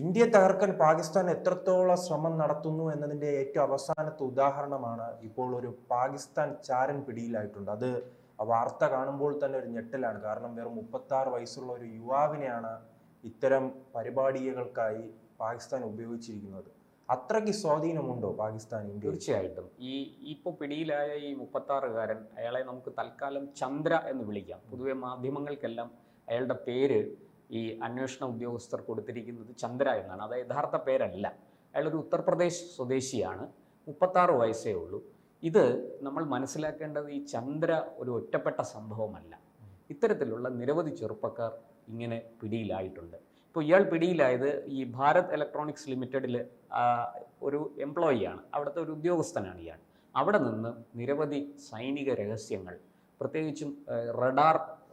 ഇന്ത്യയെ തകർക്കാൻ പാകിസ്ഥാൻ എത്രത്തോളം ശ്രമം നടത്തുന്നു എന്നതിന്റെ ഏറ്റവും അവസാനത്തെ ഉദാഹരണമാണ് ഇപ്പോൾ ഒരു പാകിസ്ഥാൻ ചാരൻ പിടിയിലായിട്ടുണ്ട്. അത് വാർത്ത കാണുമ്പോൾ തന്നെ ഒരു ഞെട്ടലാണ്. കാരണം വെറും മുപ്പത്തി ആറ് വയസ്സുള്ള ഒരു യുവാവിനെയാണ് ഇത്തരം പരിപാടികൾക്കായി പാകിസ്ഥാൻ ഉപയോഗിച്ചിരിക്കുന്നത്. അത്രയ്ക്ക് സ്വാധീനമുണ്ടോ പാകിസ്ഥാൻ ഇന്ത്യ തീർച്ചയായിട്ടും. ഈ ഇപ്പോൾ പിടിയിലായ ഈ മുപ്പത്താറുകാരൻ അയാളെ നമുക്ക് തൽക്കാലം ചന്ദ്ര എന്ന് വിളിക്കാം. പൊതുവെ മാധ്യമങ്ങൾക്കെല്ലാം അയാളുടെ പേര് ഈ അന്വേഷണ ഉദ്യോഗസ്ഥർ കൊടുത്തിരിക്കുന്നത് ചന്ദ്ര എന്നാണ്. അത് യഥാർത്ഥ പേരല്ല. അയാളൊരു ഉത്തർപ്രദേശ് സ്വദേശിയാണ്. മുപ്പത്താറ് വയസ്സേ ഉള്ളൂ. ഇത് നമ്മൾ മനസ്സിലാക്കേണ്ടത് ഈ ചന്ദ്ര ഒരു ഒറ്റപ്പെട്ട സംഭവമല്ല. ഇത്തരത്തിലുള്ള നിരവധി ചെറുപ്പക്കാർ ഇങ്ങനെ പിടിയിലായിട്ടുണ്ട്. ഇപ്പോൾ ഇയാൾ പിടിയിലായത് ഈ ഭാരത് ഇലക്ട്രോണിക്സ് ലിമിറ്റഡിൽ ഒരു എംപ്ലോയിയാണ്. അവിടുത്തെ ഒരു ഉദ്യോഗസ്ഥനാണ് ഇയാൾ. അവിടെ നിന്ന് നിരവധി സൈനിക രഹസ്യങ്ങൾ പ്രത്യേകിച്ചും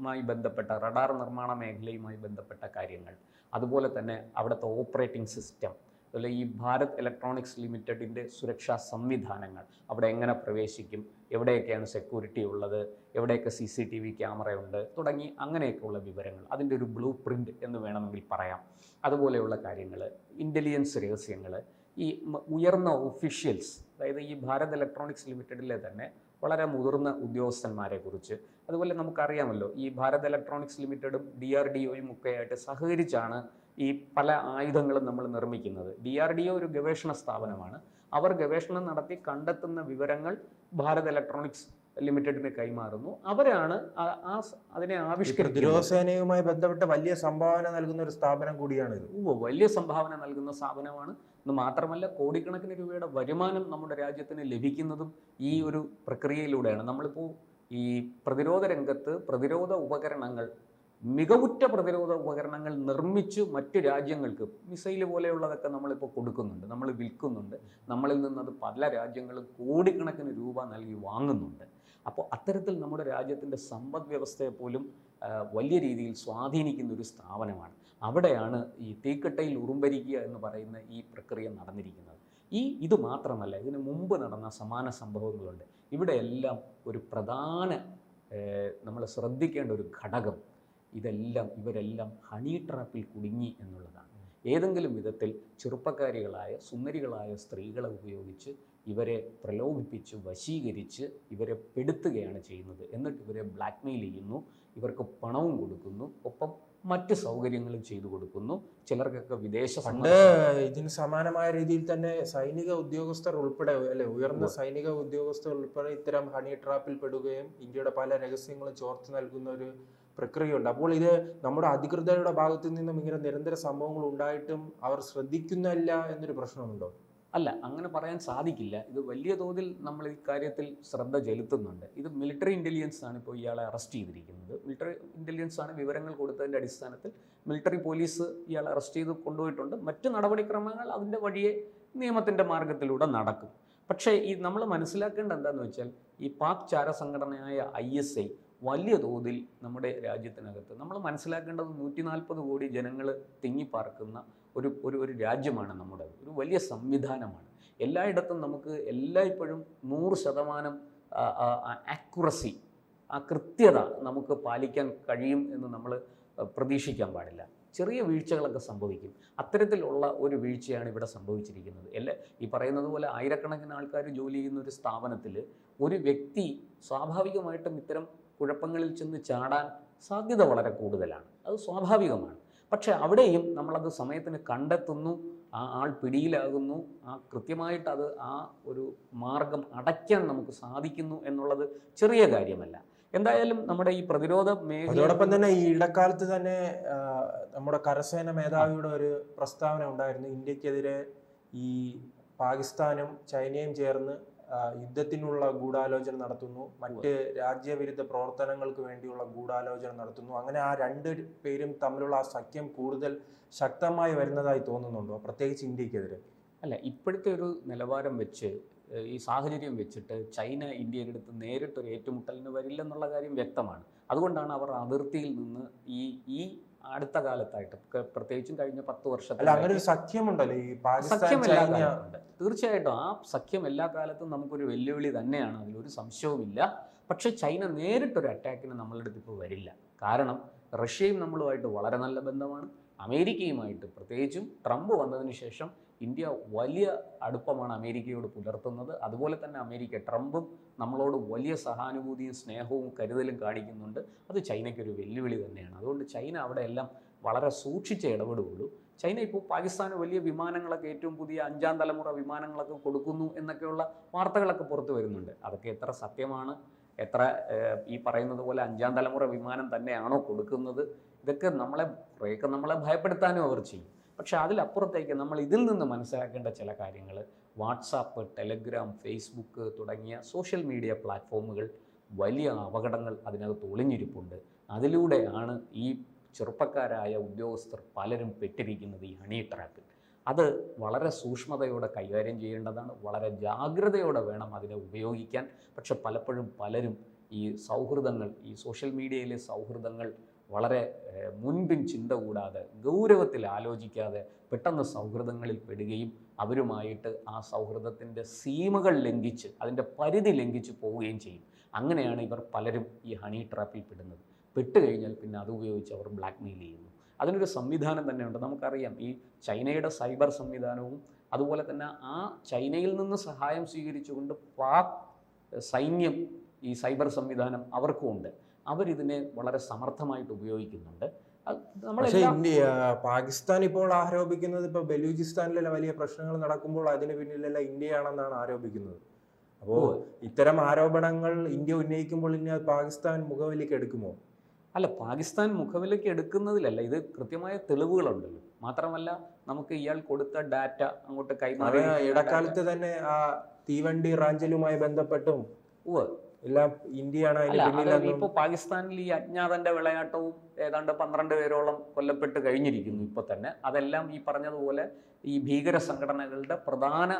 റഡാറുമായി ബന്ധപ്പെട്ട റഡാർ നിർമ്മാണ മേഖലയുമായി ബന്ധപ്പെട്ട കാര്യങ്ങൾ. അതുപോലെ തന്നെ അവിടുത്തെ ഓപ്പറേറ്റിംഗ് സിസ്റ്റം അതുപോലെ ഈ ഭാരത് ഇലക്ട്രോണിക്സ് ലിമിറ്റഡിന്റെ സുരക്ഷാ സംവിധാനങ്ങൾ അവിടെ എങ്ങനെ പ്രവേശിക്കും എവിടെയൊക്കെയാണ് സെക്യൂരിറ്റി ഉള്ളത് എവിടെയൊക്കെ സി സി ടി വി ക്യാമറയുണ്ട് തുടങ്ങി അങ്ങനെയൊക്കെയുള്ള വിവരങ്ങൾ അതിന്റെ ഒരു ബ്ലൂ പ്രിന്റ് എന്ന് വേണമെങ്കിൽ പറയാം. അതുപോലെയുള്ള കാര്യങ്ങൾ ഇന്റലിജൻസ് രഹസ്യങ്ങൾ ഈ ഉയർന്ന ഒഫീഷ്യൽസ് അതായത് ഈ ഭാരത് ഇലക്ട്രോണിക്സ് ലിമിറ്റഡിലെ തന്നെ വളരെ മുതിർന്ന ഉദ്യോഗസ്ഥന്മാരെ കുറിച്ച് അതുപോലെ നമുക്കറിയാമല്ലോ ഈ ഭാരത് ഇലക്ട്രോണിക്സ് ലിമിറ്റഡും ഡി ആർ ഡി ഒയും ഒക്കെ ആയിട്ട് സഹകരിച്ചാണ് ഈ പല ആയുധങ്ങളും നമ്മൾ നിർമ്മിക്കുന്നത്. ഡി ആർ ഡി ഒ ഒരു ഗവേഷണ സ്ഥാപനമാണ്. അവർ ഗവേഷണം നടത്തി കണ്ടെത്തുന്ന വിവരങ്ങൾ ഭാരത് ഇലക്ട്രോണിക്സ് ലിമിറ്റഡിന് കൈമാറുന്നു. അവരാണ് ആ- അതിനെ ആവിഷ്കരിക്കുന്നത്. പ്രതിരോധ സേനയുമായി ബന്ധപ്പെട്ട വലിയ സംഭാവന നൽകുന്ന ഒരു സ്ഥാപനം കൂടിയാണ് ഇത് വലിയ സംഭാവന നൽകുന്ന സ്ഥാപനമാണ്. എന്ന് മാത്രമല്ല കോടിക്കണക്കിന് രൂപയുടെ വരുമാനം നമ്മുടെ രാജ്യത്തിന് ലഭിക്കുന്നതും ഈ ഒരു പ്രക്രിയയിലൂടെയാണ്. നമ്മളിപ്പോൾ ഈ പ്രതിരോധ രംഗത്ത് പ്രതിരോധ ഉപകരണങ്ങൾ മികവുറ്റ പ്രതിരോധ ഉപകരണങ്ങൾ നിർമ്മിച്ച് മറ്റു രാജ്യങ്ങൾക്ക് മിസൈൽ പോലെയുള്ളതൊക്കെ നമ്മളിപ്പോൾ കൊടുക്കുന്നുണ്ട് നമ്മൾ വിൽക്കുന്നുണ്ട്. നമ്മളിൽ നിന്നത് പല രാജ്യങ്ങളും കോടിക്കണക്കിന് രൂപ നൽകി വാങ്ങുന്നുണ്ട്. അപ്പോൾ അത്തരത്തിൽ നമ്മുടെ രാജ്യത്തിന്റെ സമ്പദ് വ്യവസ്ഥയെ പോലും വലിയ രീതിയിൽ സ്വാധീനിക്കുന്ന ഒരു സ്ഥാപനമാണ്. അവിടെയാണ് ഈ തീക്കട്ടയിൽ ഉറുമ്പരിക്കുക എന്ന് പറയുന്ന ഈ പ്രക്രിയ നടന്നിരിക്കുന്നത്. ഈ ഇത് മാത്രമല്ല ഇതിന് മുമ്പ് നടന്ന സമാന സംഭവങ്ങളുണ്ട്. ഇവിടെയെല്ലാം ഒരു പ്രധാന നമ്മൾ ശ്രദ്ധിക്കേണ്ട ഒരു ഘടകം. ഇതെല്ലാം ഇവരെല്ലാം ഹണി ട്രാപ്പിൽ കുടുങ്ങി എന്നുള്ളതാണ്. ഏതെങ്കിലും വിധത്തിൽ ചെറുപ്പക്കാരികളായ സുന്ദരികളായ സ്ത്രീകളെ ഉപയോഗിച്ച് ഇവരെ പ്രലോഭിപ്പിച്ച് വശീകരിച്ച് ഇവരെ പെടുത്തുകയാണ് ചെയ്യുന്നത്. എന്നിട്ട് ഇവരെ ബ്ലാക്ക്മെയിൽ ചെയ്യുന്നു. ഇവർക്ക് പണവും കൊടുക്കുന്നു ഒപ്പം മറ്റ് സൗകര്യങ്ങളും ചെയ്തു കൊടുക്കുന്നു. ചിലർക്കൊക്കെ വിദേശ പണ്ട് ഇതിന് സമാനമായ രീതിയിൽ തന്നെ സൈനിക ഉദ്യോഗസ്ഥർ ഉൾപ്പെടെ അല്ലെ ഉയർന്ന സൈനിക ഉദ്യോഗസ്ഥർ ഉൾപ്പെടെ ഇത്തരം ഹണി ട്രാപ്പിൽ പെടുകയും ഇന്ത്യയുടെ പല രഹസ്യങ്ങളും ചോർത്ത് നൽകുന്ന ഒരു പ്രക്രിയയുണ്ട്. അപ്പോൾ ഇത് നമ്മുടെ അധികൃതരുടെ ഭാഗത്തു നിന്നും ഇങ്ങനെ നിരന്തര സംഭവങ്ങൾ ഉണ്ടായിട്ടും അവർ ശ്രദ്ധിക്കുന്നില്ല എന്നൊരു പ്രശ്നമുണ്ടോ? അല്ല അങ്ങനെ പറയാൻ സാധിക്കില്ല. ഇത് വലിയ തോതിൽ നമ്മൾ ഈ കാര്യത്തിൽ ശ്രദ്ധ ചെലുത്തുന്നുണ്ട്. ഇത് മിലിറ്ററി ഇന്റലിജൻസ് ആണ് ഇപ്പോൾ ഇയാളെ അറസ്റ്റ് ചെയ്തിരിക്കുന്നത്. മിലിറ്ററി ഇന്റലിജൻസ് ആണ് വിവരങ്ങൾ കൊടുത്തതിന്റെ അടിസ്ഥാനത്തിൽ മിലിറ്ററി പോലീസ് ഇയാളെ അറസ്റ്റ് ചെയ്ത് കൊണ്ടുപോയിട്ടുണ്ട്. മറ്റ് നടപടിക്രമങ്ങൾ അതിന്റെ വഴിയെ നിയമത്തിന്റെ മാർഗത്തിലൂടെ നടക്കും. പക്ഷേ ഈ നമ്മൾ മനസ്സിലാക്കേണ്ട എന്താണെന്ന് വെച്ചാൽ ഈ പാക് ചാര സംഘടനയായ ഐ എസ് ഐ വലിയ തോതിൽ നമ്മുടെ രാജ്യത്തിനകത്ത് നമ്മൾ മനസ്സിലാക്കേണ്ടത് നൂറ്റി നാൽപ്പത് കോടി ജനങ്ങൾ തിങ്ങിപ്പാർക്കുന്ന ഒരു ഒരു ഒരു രാജ്യമാണ് നമ്മുടെ ഒരു വലിയ സംവിധാനമാണ്. എല്ലായിടത്തും നമുക്ക് എല്ലായ്പ്പോഴും നൂറ് ശതമാനം ആക്യുറസി ആ കൃത്യത നമുക്ക് പാലിക്കാൻ കഴിയും എന്ന് നമ്മൾ പ്രതീക്ഷിക്കാൻ പാടില്ല. ചെറിയ വീഴ്ചകളൊക്കെ സംഭവിക്കും. അത്തരത്തിലുള്ള ഒരു വീഴ്ചയാണ് ഇവിടെ സംഭവിച്ചിരിക്കുന്നത്. എല്ലാ ഈ പറയുന്നത് പോലെ ആയിരക്കണക്കിന് ആൾക്കാർ ജോലി ചെയ്യുന്ന ഒരു സ്ഥാപനത്തിൽ ഒരു വ്യക്തി സ്വാഭാവികമായിട്ടും ഇത്തരം കുഴപ്പങ്ങളിൽ ചെന്ന് ചാടാൻ സാധ്യത വളരെ കൂടുതലാണ്. അത് സ്വാഭാവികമാണ്. പക്ഷേ അവിടെയും നമ്മളത് സമയത്തിന് കണ്ടെത്തുന്നു ആ ആൾ പിടിയിലാകുന്നു ആ കൃത്യമായിട്ട് അത് ആ ഒരു മാർഗം അടയ്ക്കാൻ നമുക്ക് സാധിക്കുന്നു എന്നുള്ളത് ചെറിയ കാര്യമല്ല. എന്തായാലും നമ്മുടെ ഈ പ്രതിരോധ മേഖല അതോടൊപ്പം തന്നെ ഈ ഇടക്കാലത്ത് തന്നെ നമ്മുടെ കരസേന മേധാവിയുടെ ഒരു പ്രസ്താവന ഉണ്ടായിരുന്നു. ഇന്ത്യക്കെതിരെ ഈ പാകിസ്ഥാനും ചൈനയും ചേർന്ന് യുദ്ധത്തിനുള്ള ഗൂഢാലോചന നടത്തുന്നു. മറ്റ് രാജ്യവിരുദ്ധ പ്രവർത്തനങ്ങൾക്ക് വേണ്ടിയുള്ള ഗൂഢാലോചന നടത്തുന്നു. അങ്ങനെ ആ രണ്ട് പേരും തമ്മിലുള്ള ആ സഖ്യം കൂടുതൽ ശക്തമായി വരുന്നതായി തോന്നുന്നുണ്ടോ? പ്രത്യേകിച്ച് ഇന്ത്യക്കെതിരെ. അല്ല ഇപ്പോഴത്തെ ഒരു നിലവാരം വെച്ച് ഈ സാഹചര്യം വെച്ചിട്ട് ചൈന ഇന്ത്യയുടെ അടുത്ത് നേരിട്ടൊരു ഏറ്റുമുട്ടലിന് വരില്ലെന്നുള്ള കാര്യം വ്യക്തമാണ്. അതുകൊണ്ടാണ് അവർ അതിർത്തിയിൽ നിന്ന് ഈ ഈ അടുത്ത കാലത്തായിട്ട്. പ്രത്യേകിച്ചും കഴിഞ്ഞ പത്ത് വർഷത്തിൽ അങ്ങനെ ഒരു സഖ്യമുണ്ടല്ലോ ഈ പാകിസ്ഥാൻ സഖ്യം എല്ലാ ചൈന കാലത്തുണ്ട്. തീർച്ചയായിട്ടും ആ സഖ്യം എല്ലാ കാലത്തും നമുക്കൊരു വെല്ലുവിളി തന്നെയാണ്. അതിലൊരു സംശയവുമില്ല. പക്ഷെ ചൈന നേരിട്ടൊരു അറ്റാക്കിന് നമ്മളുടെ അടുത്ത് ഇപ്പോൾ വരില്ല. കാരണം റഷ്യയും നമ്മളുമായിട്ട് വളരെ നല്ല ബന്ധമാണ്. അമേരിക്കയുമായിട്ട് പ്രത്യേകിച്ചും ട്രംപ് വന്നതിന് ശേഷം ഇന്ത്യ വലിയ അടുപ്പമാണ് അമേരിക്കയോട് പുലർത്തുന്നത്. അതുപോലെ തന്നെ അമേരിക്ക ട്രംപും നമ്മളോട് വലിയ സഹാനുഭൂതിയും സ്നേഹവും കരുതലും കാണിക്കുന്നുണ്ട്. അത് ചൈനയ്ക്കൊരു വെല്ലുവിളി തന്നെയാണ്. അതുകൊണ്ട് ചൈന അവിടെ എല്ലാം വളരെ സൂക്ഷിച്ചേ ഇടപെടുകയുള്ളൂ. ചൈന ഇപ്പോൾ പാകിസ്ഥാന് വലിയ വിമാനങ്ങളൊക്കെ ഏറ്റവും പുതിയ അഞ്ചാം തലമുറ വിമാനങ്ങളൊക്കെ കൊടുക്കുന്നു എന്നൊക്കെയുള്ള വാർത്തകളൊക്കെ പുറത്തു വരുന്നുണ്ട്. അതൊക്കെ എത്ര സത്യമാണ്? എത്ര ഈ പറയുന്നത് പോലെ അഞ്ചാം തലമുറ വിമാനം തന്നെയാണോ കൊടുക്കുന്നത്? ഇതൊക്കെ നമ്മളെ കുറേയൊക്കെ നമ്മളെ ഭയപ്പെടുത്താനും അവർ ചെയ്യും. പക്ഷെ അതിലപ്പുറത്തേക്ക് നമ്മൾ ഇതിൽ നിന്ന് മനസ്സിലാക്കേണ്ട ചില കാര്യങ്ങൾ വാട്സാപ്പ് ടെലഗ്രാം ഫേസ്ബുക്ക് തുടങ്ങിയ സോഷ്യൽ മീഡിയ പ്ലാറ്റ്ഫോമുകൾ വലിയ അപകടങ്ങൾ അതിനകത്ത് ഒളിഞ്ഞിരിപ്പുണ്ട്. അതിലൂടെയാണ് ഈ ചെറുപ്പക്കാരായ ഉദ്യോഗസ്ഥർ പലരും പെട്ടിരിക്കുന്നത് ഈ ഹണി ട്രാപ്പിൽ. അത് വളരെ സൂക്ഷ്മതയോടെ കൈകാര്യം ചെയ്യേണ്ടതാണ് വളരെ ജാഗ്രതയോടെ വേണം അതിനെ ഉപയോഗിക്കാൻ. പക്ഷെ പലപ്പോഴും പലരും ഈ സൗഹൃദങ്ങൾ ഈ സോഷ്യൽ മീഡിയയിലെ സൗഹൃദങ്ങൾ വളരെ മുൻപിൻ ചിന്ത കൂടാതെ ഗൗരവത്തിൽ ആലോചിക്കാതെ പെട്ടെന്ന് സൗഹൃദങ്ങളിൽ പെടുകയും അവരുമായിട്ട് ആ സൗഹൃദത്തിന്റെ സീമകൾ ലംഘിച്ച് അതിന്റെ പരിധി ലംഘിച്ച് പോവുകയും ചെയ്യും. അങ്ങനെയാണ് ഇവർ പലരും ഈ ഹണി ട്രാപ്പിൽ പെടുന്നത്. പെട്ടുകഴിഞ്ഞാൽ പിന്നെ അത് ഉപയോഗിച്ച് അവർ ബ്ലാക്ക് മെയിൽ ചെയ്യുന്നു. അതിനൊരു സംവിധാനം തന്നെയുണ്ട്. നമുക്കറിയാം ഈ ചൈനയുടെ സൈബർ സംവിധാനവും അതുപോലെ തന്നെ ആ ചൈനയിൽ നിന്ന് സഹായം സ്വീകരിച്ചുകൊണ്ട് പാക് സൈന്യം ഈ സൈബർ സംവിധാനം അവർക്കും ഉണ്ട് അവരിതിനെ വളരെ സമർത്ഥമായിട്ട് ഉപയോഗിക്കുന്നുണ്ട്. പക്ഷേ ഇന്ത്യ പാകിസ്ഥാൻ ഇപ്പോൾ ആരോപിക്കുന്നത് ഇപ്പൊ ബലൂചിസ്ഥാനിലെ വലിയ പ്രശ്നങ്ങൾ നടക്കുമ്പോൾ അതിന് പിന്നിലെല്ലാം ഇന്ത്യയാണെന്നാണ് ആരോപിക്കുന്നത്. അപ്പോ ഇത്തരം ആരോപണങ്ങൾ ഇന്ത്യ ഉന്നയിക്കുമ്പോൾ ഇനി പാകിസ്ഥാൻ മുഖവിലേക്ക് എടുക്കുമോ? അല്ല പാകിസ്ഥാൻ മുഖവിലേക്ക് എടുക്കുന്നതിലല്ല ഇത് കൃത്യമായ തെളിവുകളുണ്ടല്ലോ. മാത്രമല്ല നമുക്ക് ഇയാൾ കൊടുത്ത ഡാറ്റ അങ്ങോട്ട് കൈമാറി ഇടക്കാലത്ത് തന്നെ ആ തീവണ്ടി റാഞ്ചലുമായി ബന്ധപ്പെട്ടും. എല്ലാം ഇന്ത്യയാണ് ഇപ്പൊ പാകിസ്ഥാനിൽ ഈ അജ്ഞാതന്റെ വിളയാട്ടവും ഏതാണ്ട് പന്ത്രണ്ട് പേരോളം കൊല്ലപ്പെട്ട് കഴിഞ്ഞിരിക്കുന്നു ഇപ്പൊ തന്നെ. അതെല്ലാം ഈ പറഞ്ഞതുപോലെ ഈ ഭീകര സംഘടനകളുടെ പ്രധാന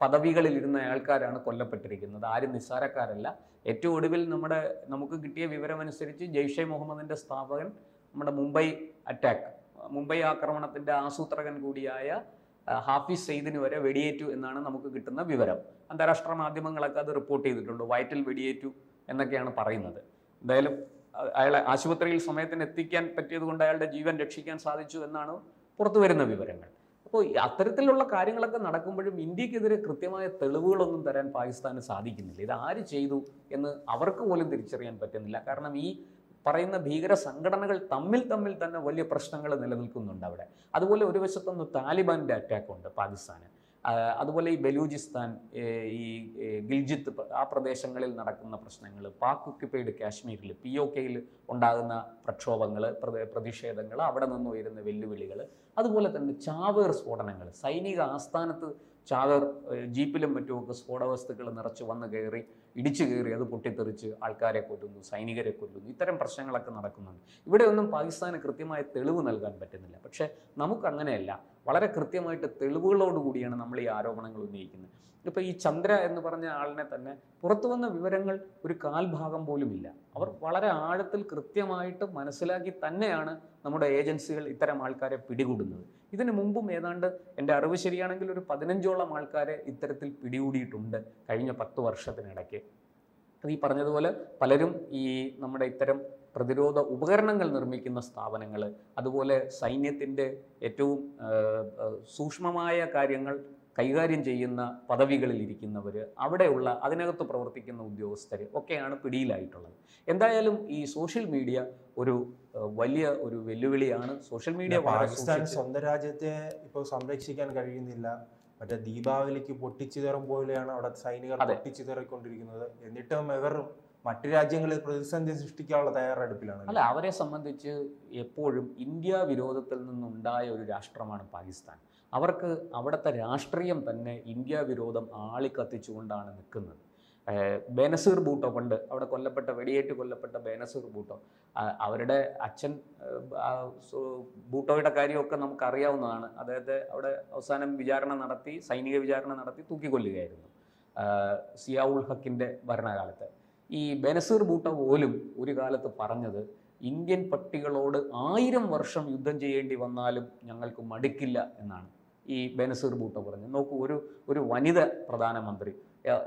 പദവികളിൽ ഇരുന്ന ആൾക്കാരാണ് കൊല്ലപ്പെട്ടിരിക്കുന്നത്. ആരും നിസ്സാരക്കാരല്ല. ഏറ്റവും ഒടുവിൽ നമ്മുടെ നമുക്ക് കിട്ടിയ വിവരമനുസരിച്ച് ജെയ്ഷെ മുഹമ്മദിന്റെ സ്ഥാപകൻ നമ്മുടെ മുംബൈ അറ്റാക്ക് മുംബൈ ആക്രമണത്തിന്റെ ആസൂത്രകൻ കൂടിയായ ഹാഫിസ് സെയ്ദിന് വരെ വെടിയേറ്റു എന്നാണ് നമുക്ക് കിട്ടുന്ന വിവരം. അന്താരാഷ്ട്ര മാധ്യമങ്ങളൊക്കെ അത് റിപ്പോർട്ട് ചെയ്തിട്ടുണ്ട്. വയറ്റിൽ വെടിയേറ്റു എന്നൊക്കെയാണ് പറയുന്നത്. എന്തായാലും അയാളെ ആശുപത്രിയിൽ സമയത്തിന് എത്തിക്കാൻ പറ്റിയത് കൊണ്ട് അയാളുടെ ജീവൻ രക്ഷിക്കാൻ സാധിച്ചു എന്നാണ് പുറത്തു വരുന്ന വിവരങ്ങൾ. അപ്പോൾ അത്തരത്തിലുള്ള കാര്യങ്ങളൊക്കെ നടക്കുമ്പോഴും ഇന്ത്യക്കെതിരെ കൃത്യമായ തെളിവുകളൊന്നും തരാൻ പാകിസ്ഥാന് സാധിക്കുന്നില്ല. ഇത് ആര് ചെയ്തു എന്ന് അവർക്ക് പോലും തിരിച്ചറിയാൻ പറ്റുന്നില്ല. കാരണം ഈ പറയുന്ന ഭീകര സംഘടനകൾ തമ്മിൽ തമ്മിൽ തന്നെ വലിയ പ്രശ്നങ്ങൾ നിലനിൽക്കുന്നുണ്ട് അവിടെ. അതുപോലെ ഒരു വശത്തൊന്ന് അറ്റാക്ക് ഉണ്ട് പാകിസ്ഥാന്. അതുപോലെ ഈ ബലൂചിസ്ഥാൻ ഈ ഗിൽജിത്ത് ആ പ്രദേശങ്ങളിൽ നടക്കുന്ന പ്രശ്നങ്ങൾ പാക് ഒക്യുപ്പൈഡ് കാശ്മീരിൽ പി ഒ കെയിൽ ഉണ്ടാകുന്ന പ്രക്ഷോഭങ്ങൾ പ്രതിഷേധങ്ങൾ അവിടെ നിന്ന് ഉയരുന്ന വെല്ലുവിളികൾ അതുപോലെ തന്നെ ചാവേർ സ്ഫോടനങ്ങൾ. സൈനിക ആസ്ഥാനത്ത് ചാവേർ ജീപ്പിലും മറ്റുമൊക്കെ സ്ഫോടവസ്തുക്കൾ നിറച്ച് വന്നു കയറി ഇടിച്ചു കയറി അത് പൊട്ടിത്തെറിച്ച് ആൾക്കാരെ കൊല്ലുന്നു സൈനികരെ കൊല്ലുന്നു ഇത്തരം പ്രശ്നങ്ങളൊക്കെ നടക്കുന്നുണ്ട്. ഇവിടെയൊന്നും പാകിസ്ഥാന് കൃത്യമായ തെളിവ് നൽകാൻ പറ്റുന്നില്ല. പക്ഷേ നമുക്കങ്ങനെയല്ല. വളരെ കൃത്യമായിട്ട് തെളിവുകളോട് കൂടിയാണ് നമ്മൾ ഈ ആരോപണങ്ങൾ ഉന്നയിക്കുന്നത്. ഇപ്പോൾ ഈ ചന്ദ്ര എന്ന് പറഞ്ഞ ആളിനെ തന്നെ പുറത്തു വന്ന വിവരങ്ങൾ ഒരു കാൽഭാഗം പോലും ഇല്ല. അവർ വളരെ ആഴത്തിൽ കൃത്യമായിട്ട് മനസ്സിലാക്കി തന്നെയാണ് നമ്മുടെ ഏജൻസികൾ ഇത്തരം ആൾക്കാരെ പിടികൂടുന്നത്. ഇതിനു മുമ്പും ഏതാണ്ട് എന്റെ അറിവ് ശരിയാണെങ്കിൽ ഒരു പതിനഞ്ചോളം ആൾക്കാരെ ഇത്തരത്തിൽ പിടികൂടിയിട്ടുണ്ട് കഴിഞ്ഞ പത്ത് വർഷത്തിനിടയ്ക്ക്. ഈ പറഞ്ഞതുപോലെ പലരും ഈ നമ്മുടെ ഇത്തരം പ്രതിരോധ ഉപകരണങ്ങൾ നിർമ്മിക്കുന്ന സ്ഥാപനങ്ങൾ അതുപോലെ സൈന്യത്തിന്റെ ഏറ്റവും സൂക്ഷ്മമായ കാര്യങ്ങൾ കൈകാര്യം ചെയ്യുന്ന പദവികളിൽ ഇരിക്കുന്നവർ അവിടെയുള്ള അതിനകത്ത് പ്രവർത്തിക്കുന്ന ഉദ്യോഗസ്ഥർ ഒക്കെയാണ് പിടിയിലായിട്ടുള്ളത്. എന്തായാലും ഈ സോഷ്യൽ മീഡിയ ഒരു വലിയ ഒരു വെല്ലുവിളിയാണ്. സോഷ്യൽ മീഡിയ പാകിസ്ഥാൻ സ്വന്തം രാജ്യത്തെ ഇപ്പോൾ സംരക്ഷിക്കാൻ കഴിയുന്നില്ല. മറ്റേ ദീപാവലിക്ക് പൊട്ടിച്ചിതറും പോലെയാണ് അവിടെ സൈനികർ പൊട്ടിച്ചു പൊട്ടിച്ചിതറിക്കൊണ്ടിരിക്കുന്നത്. എന്നിട്ടും ഇവർ മറ്റു രാജ്യങ്ങളിൽ പ്രതിസന്ധി സൃഷ്ടിക്കാനുള്ള തയ്യാറെടുപ്പിലാണ്. അല്ല അവരെ സംബന്ധിച്ച് എപ്പോഴും ഇന്ത്യ വിരോധത്തിൽ നിന്നുണ്ടായ ഒരു രാഷ്ട്രമാണ് പാകിസ്ഥാൻ. അവർക്ക് അവിടുത്തെ രാഷ്ട്രീയം തന്നെ ഇന്ത്യ വിരോധം ആളിക്കത്തിച്ചുകൊണ്ടാണ് നിൽക്കുന്നത്. ബേനസീർ ബൂട്ടോ പണ്ട് അവിടെ കൊല്ലപ്പെട്ട വെടിയേറ്റ് കൊല്ലപ്പെട്ട ബേനസീർ ബൂട്ടോ അവരുടെ അച്ഛൻ ബൂട്ടോയുടെ കാര്യമൊക്കെ നമുക്കറിയാവുന്നതാണ്. അദ്ദേഹത്തെ അവിടെ അവസാനം വിചാരണ നടത്തി സൈനിക വിചാരണ നടത്തി തൂക്കിക്കൊല്ലുകയായിരുന്നു. സിയാ ഉൾ ഹക്കിന്റെ ഭരണകാലത്ത്. ഈ ബെനസീർ ബൂട്ട പോലും ഒരു കാലത്ത് പറഞ്ഞത് ഇന്ത്യൻ പട്ടികളോട് ആയിരം വർഷം യുദ്ധം ചെയ്യേണ്ടി വന്നാലും ഞങ്ങൾക്ക് മടുക്കില്ല എന്നാണ് ഈ ബെനസീർ ബൂട്ട പറഞ്ഞത്. നോക്കൂ ഒരു ഒരു വനിത പ്രധാനമന്ത്രി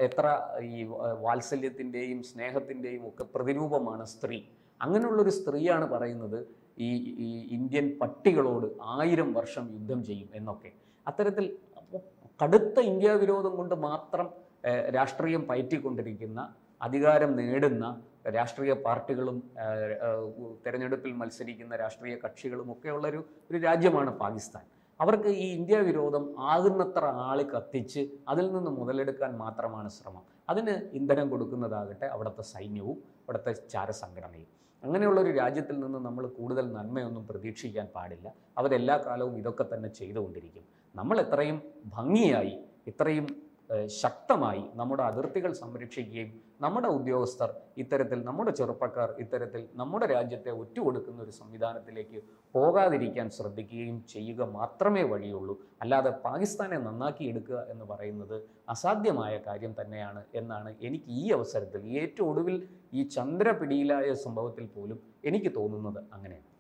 എത്ര ഈ വാത്സല്യത്തിന്റെയും സ്നേഹത്തിന്റെയും ഒക്കെ പ്രതിരൂപമാണ് സ്ത്രീ. അങ്ങനെയുള്ളൊരു സ്ത്രീയാണ് പറയുന്നത് ഈ ഈ ഇന്ത്യൻ പട്ടികളോട് ആയിരം വർഷം യുദ്ധം ചെയ്യും എന്നൊക്കെ. അത്തരത്തിൽ കടുത്ത ഇന്ത്യ വിരോധം കൊണ്ട് മാത്രം രാഷ്ട്രീയം പയറ്റിക്കൊണ്ടിരിക്കുന്ന അധികാരം നേടുന്ന രാഷ്ട്രീയ പാർട്ടികളും തെരഞ്ഞെടുപ്പിൽ മത്സരിക്കുന്ന രാഷ്ട്രീയ കക്ഷികളും ഒക്കെയുള്ളൊരു ഒരു രാജ്യമാണ് പാകിസ്ഥാൻ. അവർക്ക് ഈ ഇന്ത്യ വിരോധം ആകുന്നത്ര ആൾ കത്തിച്ച് അതിൽ നിന്ന് മുതലെടുക്കാൻ മാത്രമാണ് ശ്രമം. അതിന് ഇന്ധനം കൊടുക്കുന്നതാകട്ടെ അവിടുത്തെ സൈന്യവും അവിടുത്തെ ചാരസംഘടനയും. അങ്ങനെയുള്ള ഒരു രാജ്യത്തിൽ നിന്ന് നമ്മൾ കൂടുതൽ നന്മയൊന്നും പ്രതീക്ഷിക്കാൻ പാടില്ല. അവരെല്ലാ കാലവും ഇതൊക്കെ തന്നെ ചെയ്തുകൊണ്ടിരിക്കും. നമ്മൾ എത്രയും ഭംഗിയായി ഇത്രയും ശക്തമായി നമ്മുടെ അതിർത്തികൾ സംരക്ഷിക്കുകയും നമ്മുടെ ഉദ്യോഗസ്ഥർ ഇത്തരത്തിൽ നമ്മുടെ ചെറുപ്പക്കാർ ഇത്തരത്തിൽ നമ്മുടെ രാജ്യത്തെ ഒറ്റുകൊടുക്കുന്ന ഒരു സംവിധാനത്തിലേക്ക് പോകാതിരിക്കാൻ ശ്രദ്ധിക്കുകയും ചെയ്യുക മാത്രമേ വഴിയുള്ളൂ. അല്ലാതെ പാകിസ്ഥാനെ നന്നാക്കി എടുക്കുക എന്ന് പറയുന്നത് അസാധ്യമായ കാര്യം തന്നെയാണ് എന്നാണ് എനിക്ക് ഈ അവസരത്തിൽ ഏറ്റവും ഒടുവിൽ ഈ ചന്ദ്രപിടിയിലായ സംഭവത്തിൽ പോലും എനിക്ക് തോന്നുന്നത് അങ്ങനെയാണ്.